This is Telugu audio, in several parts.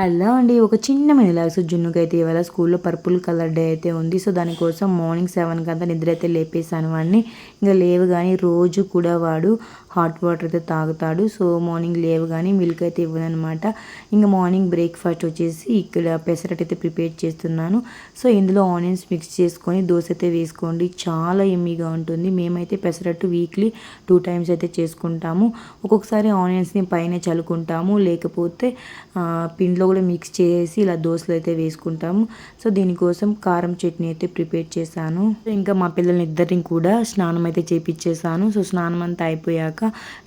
హలో అండి ఒక చిన్న మినిలాగ్స్ జున్నుకి అయితే ఇవాళ స్కూల్లో పర్పుల్ కలర్ డే అయితే ఉంది. సో దానికోసం మార్నింగ్ సెవెన్కి అంతా నిద్ర అయితే లేపేసాను వాడిని. ఇంకా లేవు కానీ రోజు కూడా వాడు హాట్ వాటర్ అయితే తాగుతాడు. సో మార్నింగ్ లేవు కానీ మిల్క్ అయితే ఇవ్వదనమాట ఇంకా మార్నింగ్ బ్రేక్ఫాస్ట్ వచ్చేసి ఇక్కడ పెసరట్ అయితే ప్రిపేర్ చేస్తున్నాను. సో ఇందులో ఆనియన్స్ మిక్స్ చేసుకొని దోశ అయితే వేసుకోండి. చాలా ఎమ్మీగా ఉంటుంది. మేమైతే పెసరట్టు వీక్లీ టూ టైమ్స్ అయితే చేసుకుంటాము. ఒక్కొక్కసారి ఆనియన్స్ని పైన చల్లుకుంటాము. లేకపోతే పిండి దీంట్లో కూడా మిక్స్ చేసి ఇలా దోశలు అయితే వేసుకుంటాము. సో దీనికోసం కారం చట్నీ అయితే ప్రిపేర్ చేశాను. ఇంకా మా పిల్లల్ని ఇద్దరిని కూడా స్నానం అయితే చేపించేసాను సో స్నానం అంతా అయిపోయాక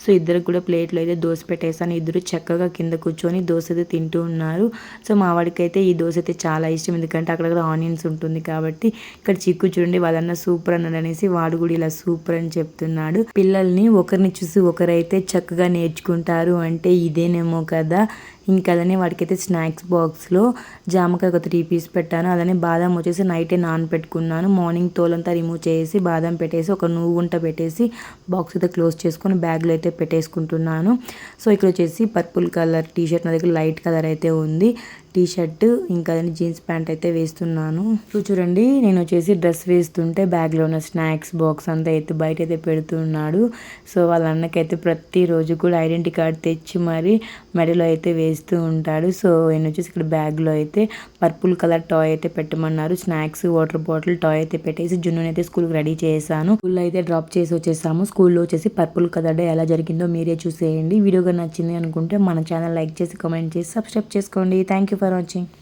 సో ఇద్దరు కూడా ప్లేట్లో అయితే దోశ పెట్టేసాను. ఇద్దరు చక్కగా కింద కూర్చొని దోశ అయితే తింటూ ఉన్నారు. సో మా వాడికైతే ఈ దోశ అయితే చాలా ఇష్టం. ఎందుకంటే అక్కడ ఆనియన్స్ ఉంటుంది కాబట్టి ఇక్కడ చిక్కు చూడండి వాళ్ళన్న సూపర్ అన్నాడు అనేసి వాడు కూడా ఇలా సూపర్ అని చెప్తున్నాడు. పిల్లల్ని ఒకరిని చూసి ఒకరైతే చక్కగా నేర్చుకుంటారు అంటే ఇదేనేమో కదా. ఇంకా అదనే వాడికైతే స్నాక్స్ బాక్స్లో జామకాయ ఒక త్రీ పీస్ పెట్టాను. అలానే బాదం వచ్చేసి నైటే నానపెట్టుకున్నాను మార్నింగ్ తోలంతా రిమూవ్ చేసి బాదం పెట్టేసి ఒక నువ్వు గుంట పెట్టేసి బాక్స్ అయితే క్లోజ్ చేసుకొని బ్యాగ్లో అయితే పెట్టేసుకుంటున్నాను. సో ఇక్కడ వచ్చేసి పర్పుల్ కలర్ టీ షర్ట్ నా దగ్గర లైట్ కలర్ అయితే ఉంది. టీ షర్ట్ ఇంకా జీన్స్ ప్యాంట్ అయితే వేస్తున్నాను. చూడండి నేను వచ్చేసి డ్రెస్ వేస్తుంటే బ్యాగ్లో ఉన్న స్నాక్స్ బాక్స్ అంతా అయితే బయట అయితే పెడుతున్నాడు. సో వాళ్ళ అన్నకైతే ప్రతిరోజు కూడా ఐడెంటిటీ కార్డ్ తెచ్చి మరి మెడలో అయితే వేస్తూ ఉంటాడు. సో నేను వచ్చేసి ఇక్కడ బ్యాగ్లో అయితే పర్పుల్ కలర్ టాయ్ అయితే పెట్టమన్నారు. స్నాక్స్ వాటర్ బాటిల్ టాయ్ అయితే పెట్టేసి జున్నుని అయితే స్కూల్కి రెడీ చేశాను. స్కూల్లో అయితే డ్రాప్ చేసి వచ్చేసాము. స్కూల్లో వచ్చేసి పర్పుల్ కలర్ డే ఎలా జరిగిందో మీరే చూసేయండి. వీడియోగా నచ్చింది అనుకుంటే మన ఛానల్ లైక్ చేసి కామెంట్ చేసి సబ్స్క్రైబ్ చేసుకోండి. Thank you Esperantin.